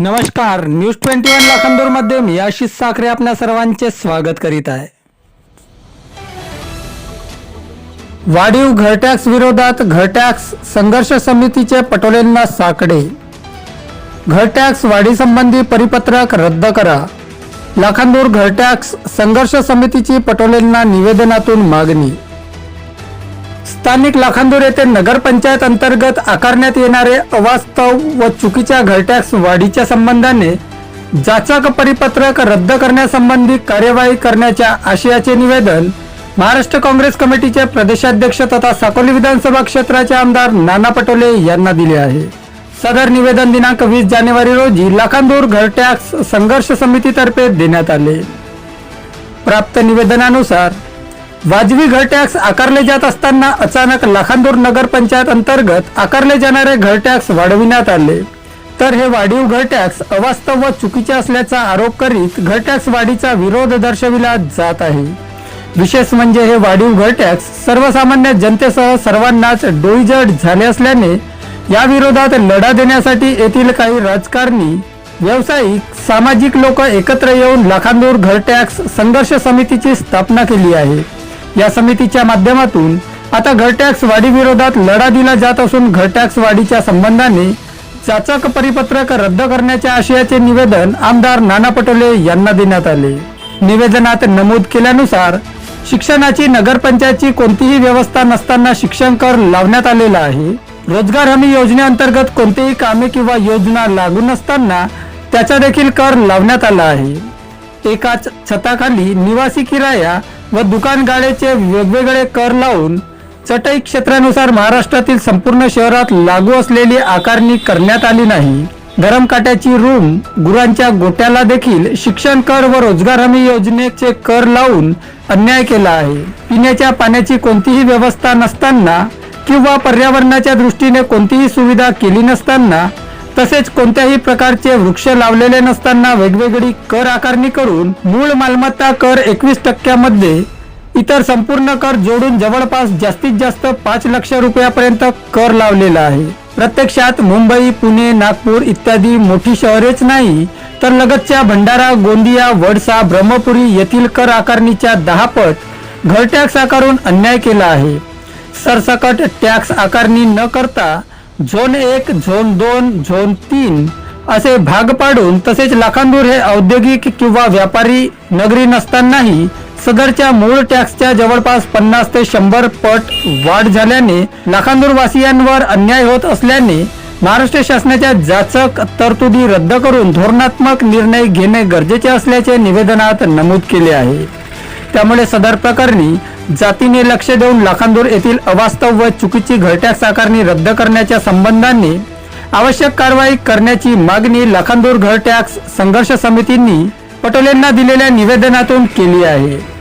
नमस्कार news twenty one लाखांदूरमध्ये मी आशिष साखरे आपल्या सर्वांचे स्वागत करीत आहे. वाढीव घरटॅक्स विरोधात घरटॅक्स संघर्ष समितीचे पटोलेंना साकडे. घरटॅक्स वाढीसंबंधी परिपत्रक रद्द करा. लाखांदूर घरटॅक्स संघर्ष समितीची पटोलेंना निवेदनातून मागणी. स्थानिक लाखांदूर येथे नगरपंचायत अंतर्गत आकारण्यात येणारे अवास्तव व चुकीच्या घरटॅक्स वाढीच्या संबंधाने जाचक परिपत्रक रद्द करण्यासंबंधी कार्यवाही करण्याच्या आशयाचे निवेदन महाराष्ट्र काँग्रेस कमिटीचे प्रदेशाध्यक्ष तथा साकोली विधानसभा क्षेत्राचे आमदार नाना पटोले यांना दिले आहे. सदर निवेदन दिनांक वीस जानेवारी रोजी लाखांदूर घरटॅक्स संघर्ष समितीतर्फे देण्यात आले. प्राप्त निवेदनानुसार वाजवी घर टॅक्स आकारले जात असताना अचानक लाखांदूर नगर पंचायत अंतर्गत आकारले जाणारे घर टॅक्स वाढविण्यात आले. तर हे वाढीव घर टॅक्स अवास्तव व चुकीचे असल्याचा आरोप करीत घर टॅक्स वाढीचा विरोध दर्शविला जात आहे. विशेष म्हणजे हे वाढीव घर टॅक्स सर्वसामान्य जनतेसह सर्वांनाच डोईजड झाले असल्याने या विरोधात लढा देण्यासाठी येथील काही राजकारणी व्यावसायिक सामाजिक लोक एकत्र येऊन लाखांदूर घर टॅक्स संघर्ष समितीची स्थापना केली आहे. या समितीच्या माध्यमातून आता घर टॅक्स वाढी विरोधात लढा दिला जात असून घर टॅक्स वाढीच्या संबंधाने चाचक परिपत्रक रद्द करण्याच्या आशयाचे निवेदन आमदार नाना पटोले यांना देण्यात आले. निवेदनात नमूद केल्यानुसार शिक्षणाची नगरपंचायतची कोणतीही व्यवस्था नसताना शिक्षण कर लावण्यात आलेला आहे. रोजगार हमी योजनेअंतर्गत कोणतीही कामे किंवा योजना लागू नसताना त्याचा देखील कर लावण्यात आला आहे. एकाच छताखाली निवासी किराया व दुकान गाड्याचे वेगवेगळे कर लावून चटई क्षेत्रानुसार महाराष्ट्रातील संपूर्ण शहरात लागू असलेली आकारणी करण्यात आली नाही. गरम काट्याची रूम गुरांच्या गोट्याला देखील शिक्षण कर व रोजगार हमी योजनेचे कर लावून अन्याय केला आहे. पिण्याच्या पाण्याची कोणतीही व्यवस्था नसताना किंवा पर्यावरणाच्या दृष्टीने कोणतीही सुविधा केली नसताना तसेच कोणत्याही प्रकारचे वृक्ष लावलेले नसताना वेगवेगळी कर आकारणी करून मूळ मालमत्ता कर एकवीस टक्क्यामध्ये इतर संपूर्ण कर जोडून जवळपास जास्तीत जास्त पाच लक्ष रुपयापर्यंत कर लावलेला आहे. प्रत्यक्षात मुंबई पुणे नागपूर इत्यादी मोठी शहरेच नाही तर लगतच्या भंडारा गोंदिया वडसा ब्रह्मपुरी येथील कर आकारणीच्या दहा पट घर टॅक्स आकारून अन्याय केला आहे. सरसकट टॅक्स आकारणी न करता झोन एक झोन दोन झोन तीन असे भाग पाडून तसेच लाखांदूर हे औद्योगिक किंवा व्यापारी नगरी नसतानाही सदरच्या मूळ टॅक्सच्या जवळपास पन्नास ते शंभर पट वाढ झाल्याने लाखांदूर वासियांवर अन्याय होत असल्याने महाराष्ट्र शासनाच्या जाचक तरतुदी रद्द करून धोरणात्मक निर्णय घेणे गरजेचे असल्याचे निवेदनात नमूद केले आहे. त्यामुळे सदर प्रकरणी जातीने लक्ष देऊन लाखांदूर येथील अवास्तव व चुकीची घरटॅक्स आकारणी रद्द करण्याच्या संबंधाने आवश्यक कारवाई करण्याची मागणी लाखांदूर घर संघर्ष समितींनी पटोलेंना दिलेल्या निवेदनातून केली आहे.